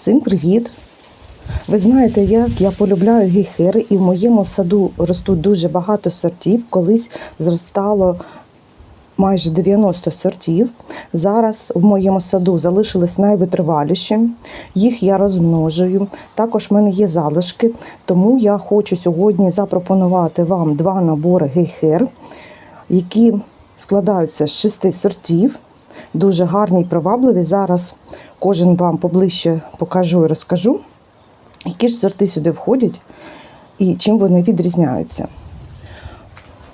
Всім привіт! Ви знаєте, як я полюбляю гейхери, і в моєму саду ростуть дуже багато сортів. Колись зростало майже 90 сортів. Зараз в моєму саду залишились найвитриваліші. Їх я розмножую. Також в мене є залишки, тому я хочу сьогодні запропонувати вам два набори гейхер, які складаються з шести сортів. Дуже гарні і привабливі. Зараз кожен вам поближче покажу і розкажу, які ж сорти сюди входять і чим вони відрізняються.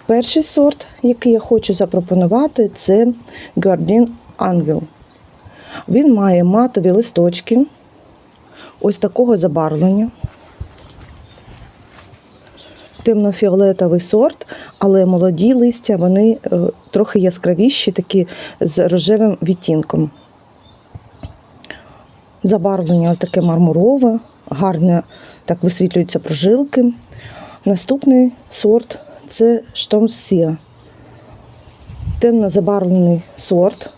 Перший сорт, який я хочу запропонувати, це Guardian Angel. Він має матові листочки, ось такого забарвлення. Темно-фіолетовий сорт, але молоді листя вони е, трохи яскравіші, такі з рожевим відтінком. Забарвлення таке мармурове, гарно так висвітлюються прожилки. Наступний сорт це Штомсія. Темно забарвлений сорт.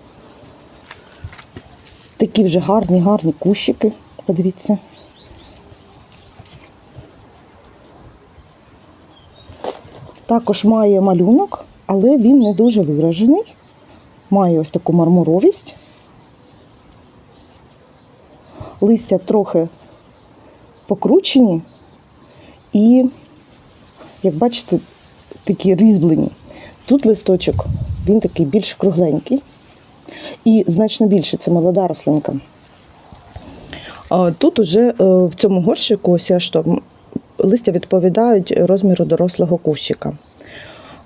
Такі вже гарні, гарні кущики. Подивіться. Також має малюнок, але він не дуже виражений. Має ось таку мармуровість. Листя трохи покручені і, як бачите, такі різьблені. Тут листочок, він такий більш кругленький і значно більше це молода рослинка. А Тут уже е, в цьому горщику ось я шторм листя відповідають розміру дорослого кущика.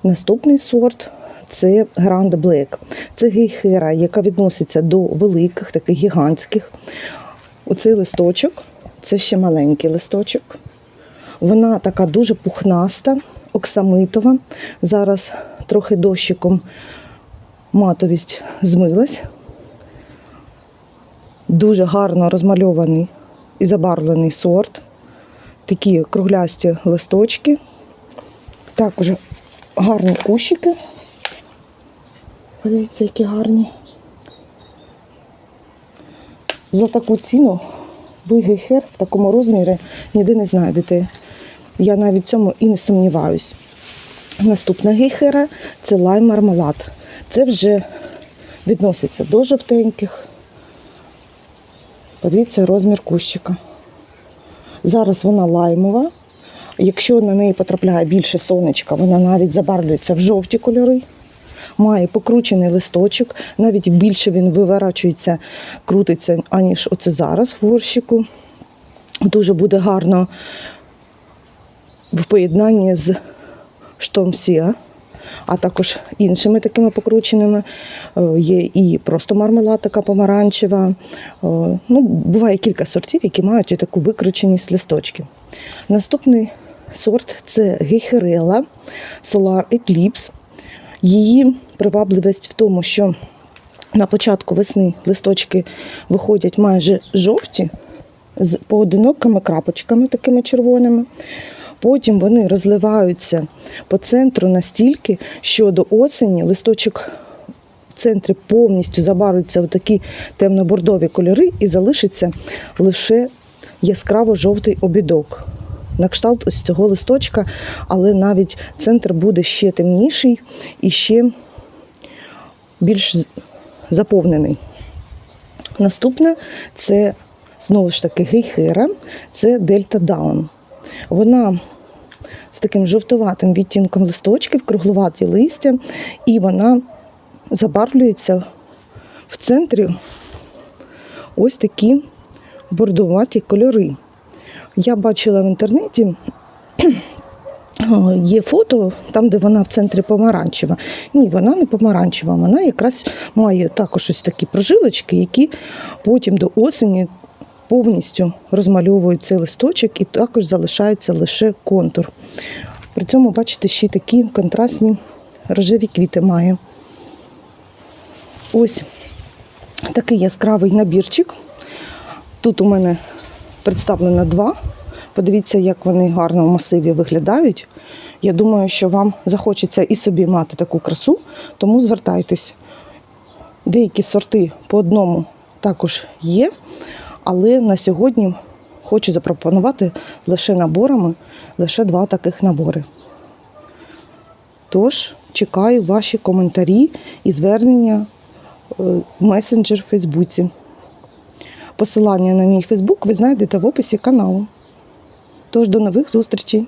Наступний сорт це Grand Black. Це гейхера, яка відноситься до великих, таких гігантських. Оцей листочок це ще маленький листочок. Вона така дуже пухнаста, оксамитова. Зараз трохи дощиком матовість змилась. Дуже гарно розмальований і забарвлений сорт. Такі круглясті листочки. Також гарні кущики. Подивіться, які гарні. За таку ціну ви гейхер в такому розмірі ніде не знайдете. Я навіть цьому і не сумніваюсь. Наступна гейхера це лайм мармелад. Це вже відноситься до жовтеньких. Подивіться розмір кущика. Зараз вона лаймова. Якщо на неї потрапляє більше сонечка, вона навіть забарвлюється в жовті кольори. Має покручений листочок, навіть більше він виворачується, крутиться, аніж оце зараз в горщику. Дуже буде гарно в поєднанні з штомсія, а також іншими такими покрученими. Е, Є і просто мармелад така помаранчева. Е, Ну, буває кілька сортів, які мають таку викрученість листочків. Наступний сорт це гейхерела Solar Eclipse. Її привабливість в тому, що на початку весни листочки виходять майже жовті з поодинокими крапочками, такими червоними. Потім вони розливаються по центру настільки, що до осені листочок в центрі повністю забарвиться в такі темно-бордові кольори і залишиться лише яскраво-жовтий обідок. На кшталт ось цього листочка, але навіть центр буде ще темніший і ще більш заповнений. Наступне це знову ж таки гейхера, це Дельта Даун. Вона з таким жовтуватим відтінком листочків, круглуваті листя, і вона забарвлюється в центрі ось такі бордуваті кольори. Я бачила в інтернеті. Є фото там, де вона в центрі помаранчева. Ні, вона не помаранчева, вона якраз має також ось такі прожилочки, які потім до осені повністю розмальовують цей листочок і також залишається лише контур. При цьому, бачите, ще такі контрастні рожеві квіти має. Ось такий яскравий набірчик. Тут у мене представлено два. Подивіться, як вони гарно в масиві виглядають. Я думаю, що вам захочеться і собі мати таку красу, тому звертайтесь. Деякі сорти по одному також є, Але на сьогодні хочу запропонувати лише наборами, лише два таких набори. Тож чекаю ваші коментарі і звернення е, в месенджер в Фейсбуці. Посилання на мій Фейсбук ви знайдете в описі каналу. Тож до нових зустрічей!